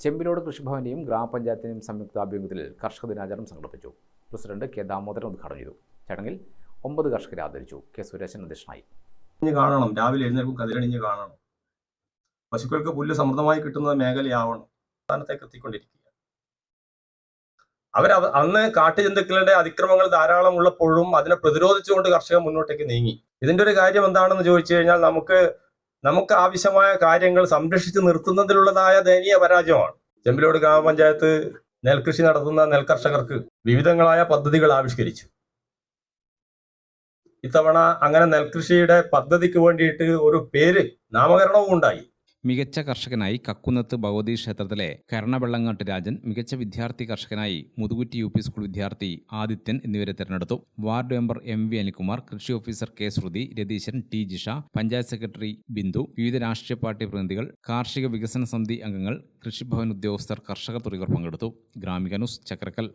ചെമ്പിലോട് കൃഷിഭവന്റെയും സംയുക്ത സംയുക്താഭിമുഖ്യത്തിൽ കർഷക ദിനാചരണം സംഘടിപ്പിച്ചു. പ്രസിഡന്റ് കെ ദാമോദരൻ ഉദ്ഘാടനം ചെയ്തു. ചടങ്ങിൽ ഒമ്പത് കർഷകരെ ആദരിച്ചു. കെ സുരേശൻ അധ്യക്ഷനായി. കാണണം. രാവിലെ എഴുന്നേൽക്കും കതിരണിഞ്ഞ് കാണണം. പശുക്കൾക്ക് പുല്ല് സമൃദ്ധമായി കിട്ടുന്ന മേഖലയാവണം. സ്ഥാനത്തേക്ക് എത്തിക്കൊണ്ടിരിക്കുക അവർ അന്ന് കാട്ടുജന്തുക്കളുടെ അതിക്രമങ്ങൾ ധാരാളം ഉള്ളപ്പോഴും അതിനെ പ്രതിരോധിച്ചുകൊണ്ട് കർഷകർ മുന്നോട്ടേക്ക് നീങ്ങി. ഇതിന്റെ ഒരു കാര്യം എന്താണെന്ന് ചോദിച്ചു കഴിഞ്ഞാൽ നമുക്ക് നമുക്ക് ആവശ്യമായ കാര്യങ്ങൾ സംരക്ഷിച്ചു നിർത്തുന്നതിലുള്ളതായ ദയനീയ പരാജയമാണ്. ചെമ്പിലോട് ഗ്രാമപഞ്ചായത്ത് നെൽകൃഷി നടത്തുന്ന നെൽകർഷകർക്ക് വിവിധങ്ങളായ പദ്ധതികൾ ആവിഷ്കരിച്ചു. ഇത്തവണ അങ്ങനെ നെൽകൃഷിയുടെ പദ്ധതിക്ക് വേണ്ടിയിട്ട് ഒരു പേര് നാമകരണവും ഉണ്ടായി മികച്ച കർഷകനായി കക്കുന്നത്ത് ഭഗവതി ക്ഷേത്രത്തിലെ കരണവെള്ളങ്ങാട്ട് രാജൻ മികച്ച വിദ്യാർത്ഥി കർഷകനായി മുതുകുറ്റി യു പി സ്കൂൾ വിദ്യാർത്ഥി ആദിത്യൻ എന്നിവരെ തെരഞ്ഞെടുത്തു. Ward member M V Anilkumar കൃഷി officer K Sruthi Ratheesan T Jisha panchayat secretary Bindu വിവിധ രാഷ്ട്രീയ പാർട്ടി പ്രതിനിധികൾ കാർഷിക വികസന സമിതി അംഗങ്ങൾ കൃഷിഭവൻ ഉദ്യോഗസ്ഥർ കർഷകർ തുടങ്ങിയവർ പങ്കെടുത്തു. ഗ്രാമിക ന്യൂസ് ചക്രക്കൽ.